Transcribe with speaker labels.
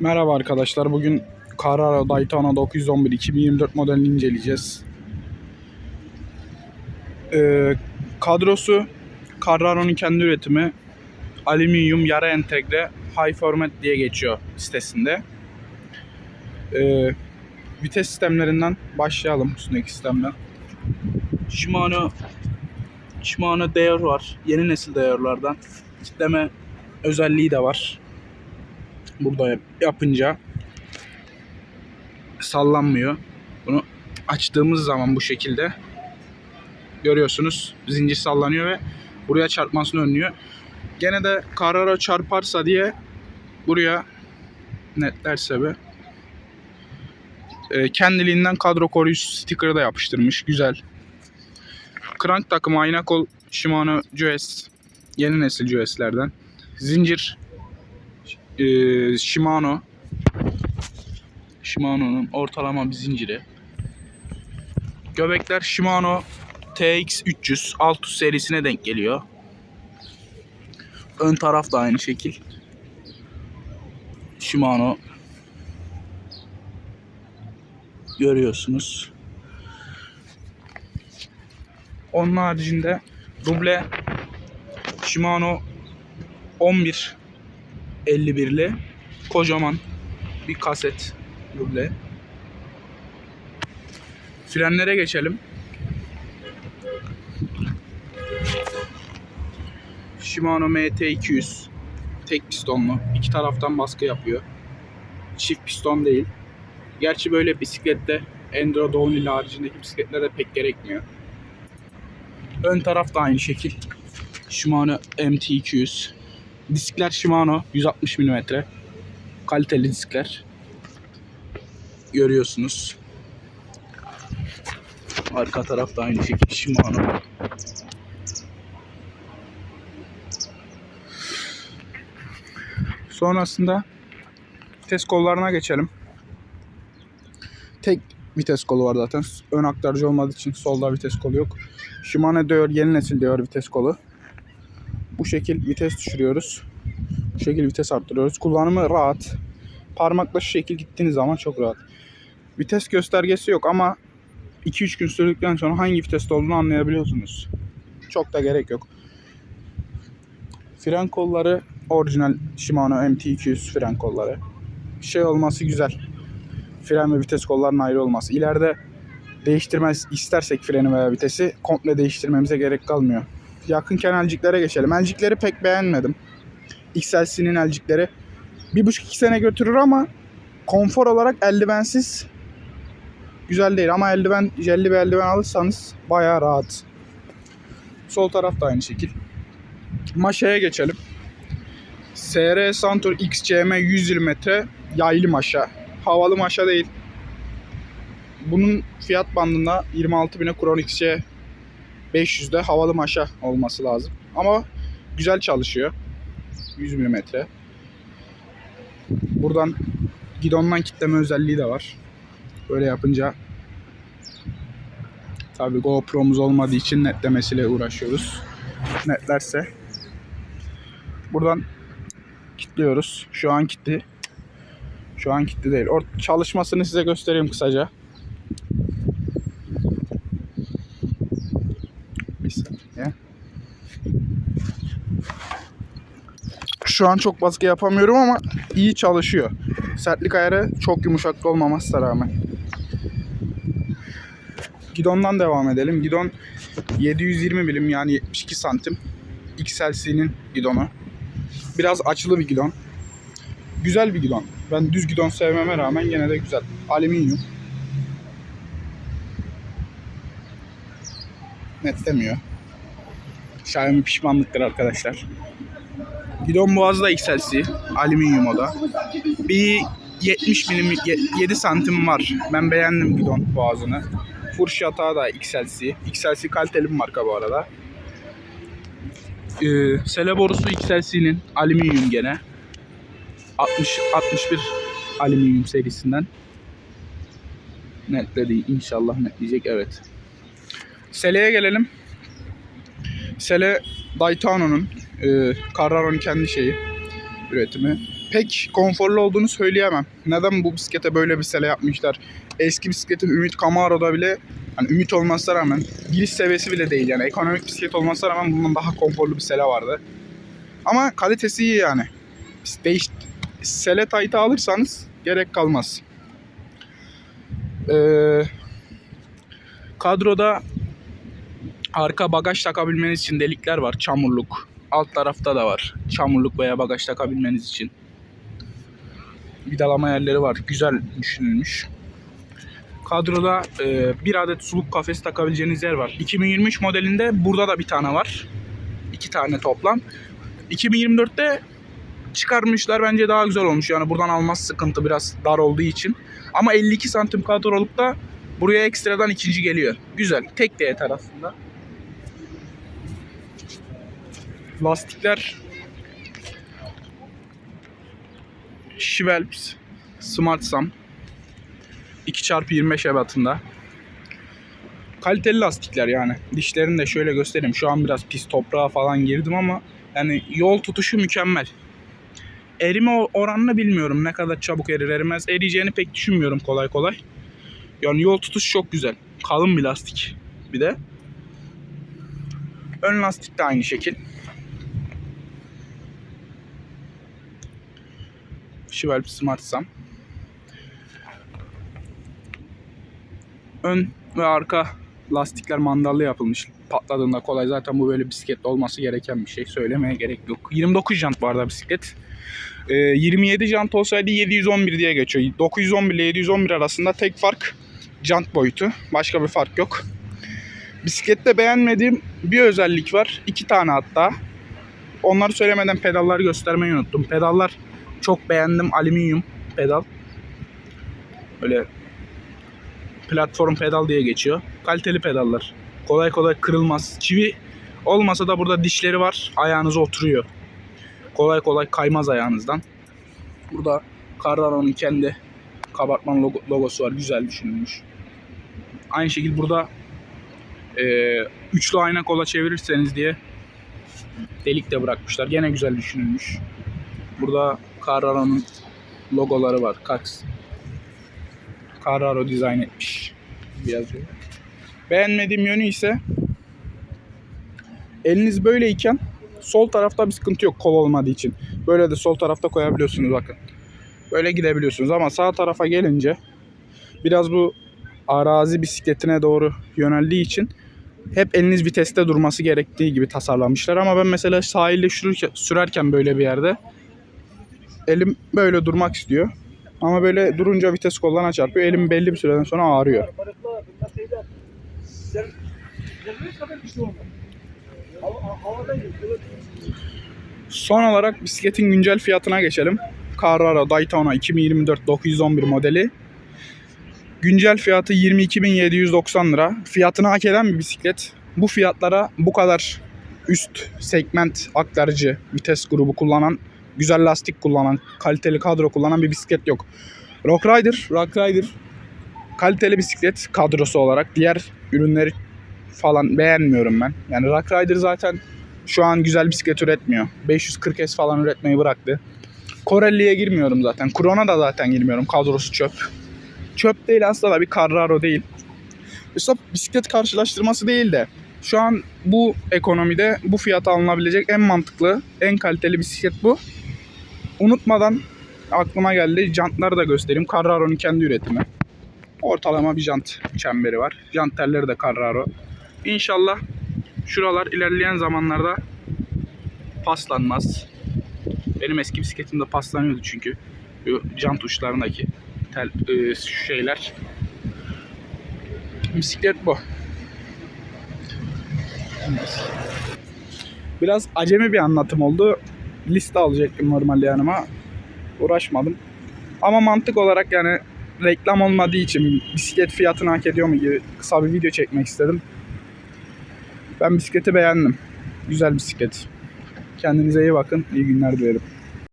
Speaker 1: Merhaba arkadaşlar. Bugün Carrara Daytona 911 2024 modelini inceleyeceğiz. Ee, kadrosu Carrara'nın kendi üretimi alüminyum yara entegre high format diye geçiyor sitesinde. Ee, vites sistemlerinden başlayalım üstündeki sistemden. Shimano Shimano Deor var. Yeni nesil Deor'lardan. Kitleme özelliği de var burada yap- yapınca sallanmıyor. Bunu açtığımız zaman bu şekilde görüyorsunuz zincir sallanıyor ve buraya çarpmasını önlüyor. Gene de Carrara çarparsa diye buraya netlerse be e, kendiliğinden kadro koruyucu sticker'ı da yapıştırmış. Güzel. Crank takımı ayna kol Shimano GS yeni nesil GS'lerden. Zincir e, Shimano Shimano'nun ortalama bir zinciri. Göbekler Shimano TX300 Altus serisine denk geliyor. Ön taraf da aynı şekil. Shimano görüyorsunuz. Onun haricinde duble Shimano 11 51'li kocaman bir kaset duble. Frenlere geçelim. Shimano MT200 tek pistonlu. iki taraftan baskı yapıyor. Çift piston değil. Gerçi böyle bisiklette Enduro Downhill haricindeki bisikletlerde pek gerekmiyor. Ön taraf da aynı şekil. Shimano MT200 Diskler Shimano 160 mm. Kaliteli diskler. Görüyorsunuz. Arka tarafta aynı şekilde Shimano. Sonrasında vites kollarına geçelim. Tek vites kolu var zaten. Ön aktarıcı olmadığı için solda vites kolu yok. Shimano diyor yeni nesil diyor vites kolu. Şekil vites düşürüyoruz. Bu şekil vites arttırıyoruz. Kullanımı rahat. Parmakla şu şekil gittiğiniz zaman çok rahat. Vites göstergesi yok ama 2-3 gün sürdükten sonra hangi viteste olduğunu anlayabiliyorsunuz. Çok da gerek yok. Fren kolları orijinal Shimano MT200 fren kolları. Şey olması güzel. Fren ve vites kollarının ayrı olması. İleride değiştirmez istersek freni veya vitesi komple değiştirmemize gerek kalmıyor. Yakınken elciklere geçelim. Elcikleri pek beğenmedim. XLC'nin elcikleri. Bir buçuk iki sene götürür ama konfor olarak eldivensiz güzel değil. Ama eldiven, jelli bir eldiven alırsanız bayağı rahat. Sol taraf da aynı şekil. Maşaya geçelim. SR Santur XCM 120 metre yaylı maşa. Havalı maşa değil. Bunun fiyat bandında 26.000'e Kron XC 500'de havalı maşa olması lazım. Ama güzel çalışıyor. 100 mm. Buradan gidondan kitleme özelliği de var. Böyle yapınca tabi GoPro'muz olmadığı için netlemesiyle uğraşıyoruz. Netlerse buradan kilitliyoruz. Şu an kilitli. Şu an kilitli değil. Or çalışmasını size göstereyim kısaca. Bir saniye. Şu an çok baskı yapamıyorum ama iyi çalışıyor. Sertlik ayarı çok yumuşak olmamasına rağmen. Gidondan devam edelim. Gidon 720 milim yani 72 santim. XLC'nin gidonu. Biraz açılı bir gidon. Güzel bir gidon. Ben düz gidon sevmeme rağmen yine de güzel. Alüminyum. Netlemiyor. Xiaomi pişmanlıktır arkadaşlar. Gidon boğazı da XLC. Alüminyum o da. Bir 70 milim 7 santim var. Ben beğendim gidon boğazını. Furş yatağı da XLC. XLC kaliteli bir marka bu arada. Ee, sele borusu XLC'nin alüminyum gene. 60 61 alüminyum serisinden. Netledi inşallah netleyecek evet. Sele'ye gelelim. Sele Daytona'nın e, Carrara'nın kendi şeyi üretimi. pek konforlu olduğunu söyleyemem. Neden bu bisiklete böyle bir sele yapmışlar? Eski bisikletin Ümit Camaro'da bile hani Ümit olmasına rağmen giriş seviyesi bile değil yani ekonomik bisiklet olmasına rağmen bundan daha konforlu bir sele vardı. Ama kalitesi iyi yani. Değiş, sele taytı alırsanız gerek kalmaz. Ee, kadroda arka bagaj takabilmeniz için delikler var. Çamurluk. Alt tarafta da var. Çamurluk veya bagaj takabilmeniz için. Vidalama yerleri var. Güzel düşünülmüş. Kadroda e, bir adet suluk kafesi takabileceğiniz yer var. 2023 modelinde burada da bir tane var. İki tane toplam. 2024'te çıkarmışlar bence daha güzel olmuş. Yani buradan almaz sıkıntı biraz dar olduğu için. Ama 52 santim kadrolukta buraya ekstradan ikinci geliyor. Güzel. Tek de yeter aslında. Lastikler Schwalbs Smart Sam 2x25 ebatında. Kaliteli lastikler yani. Dişlerini de şöyle göstereyim. Şu an biraz pis toprağa falan girdim ama yani yol tutuşu mükemmel. Erime oranını bilmiyorum. Ne kadar çabuk erir erimez. Eriyeceğini pek düşünmüyorum kolay kolay. Yani yol tutuşu çok güzel. Kalın bir lastik bir de. Ön lastik de aynı şekil. Schwalbe Smart Sam. Ön ve arka lastikler mandallı yapılmış. Patladığında kolay. Zaten bu böyle bisiklet olması gereken bir şey. Söylemeye gerek yok. 29 jant var da bisiklet. Ee, 27 jant olsaydı 711 diye geçiyor. 911 ile 711 arasında tek fark jant boyutu. Başka bir fark yok. Bisiklette beğenmediğim bir özellik var. İki tane hatta. Onları söylemeden pedalları göstermeyi unuttum. Pedallar çok beğendim. Alüminyum pedal. Böyle platform pedal diye geçiyor. Kaliteli pedallar. Kolay kolay kırılmaz. Çivi olmasa da burada dişleri var. Ayağınıza oturuyor. Kolay kolay kaymaz ayağınızdan. Burada Carraro'nun kendi kabartman logo- logosu var. Güzel düşünülmüş. Aynı şekilde burada e, üçlü ayna kola çevirirseniz diye delik de bırakmışlar. Gene güzel düşünülmüş. Burada Carraro'nun logoları var. Cax. Carraro dizayn etmiş. Yazıyor. Beğenmediğim yönü ise eliniz böyleyken sol tarafta bir sıkıntı yok kol olmadığı için. Böyle de sol tarafta koyabiliyorsunuz bakın. Böyle gidebiliyorsunuz ama sağ tarafa gelince biraz bu arazi bisikletine doğru yöneldiği için hep eliniz viteste durması gerektiği gibi tasarlamışlar. Ama ben mesela sahilde sürerken böyle bir yerde elim böyle durmak istiyor. Ama böyle durunca vites kollarına çarpıyor. Elim belli bir süreden sonra ağrıyor. Son olarak bisikletin güncel fiyatına geçelim. Carrara Daytona 2024 911 modeli. Güncel fiyatı 22.790 lira. Fiyatını hak eden bir bisiklet. Bu fiyatlara bu kadar üst segment aktarıcı vites grubu kullanan, güzel lastik kullanan, kaliteli kadro kullanan bir bisiklet yok. Rock Rider, Rock Rider kaliteli bisiklet kadrosu olarak. Diğer ürünleri falan beğenmiyorum ben. Yani Rock Rider zaten şu an güzel bisiklet üretmiyor. 540S falan üretmeyi bıraktı. Corelli'ye girmiyorum zaten. Kurona da zaten girmiyorum. Kadrosu çöp. Çöp değil aslında da bir Carraro değil. Üstad bisiklet karşılaştırması değil de şu an bu ekonomide bu fiyata alınabilecek en mantıklı, en kaliteli bisiklet bu. Unutmadan aklıma geldi. Jantları da göstereyim. Carraro'nun kendi üretimi. Ortalama bir jant çemberi var. Jant telleri de Carraro. İnşallah şuralar ilerleyen zamanlarda paslanmaz. Benim eski bisikletimde paslanıyordu çünkü. Jant uçlarındaki tel e, şeyler. Bisiklet bu. Biraz acemi bir anlatım oldu. Liste alacaktım normalde yanıma. Uğraşmadım. Ama mantık olarak yani reklam olmadığı için bisiklet fiyatını hak ediyor mu gibi kısa bir video çekmek istedim. Ben bisikleti beğendim. Güzel bisiklet. Kendinize iyi bakın. İyi günler dilerim.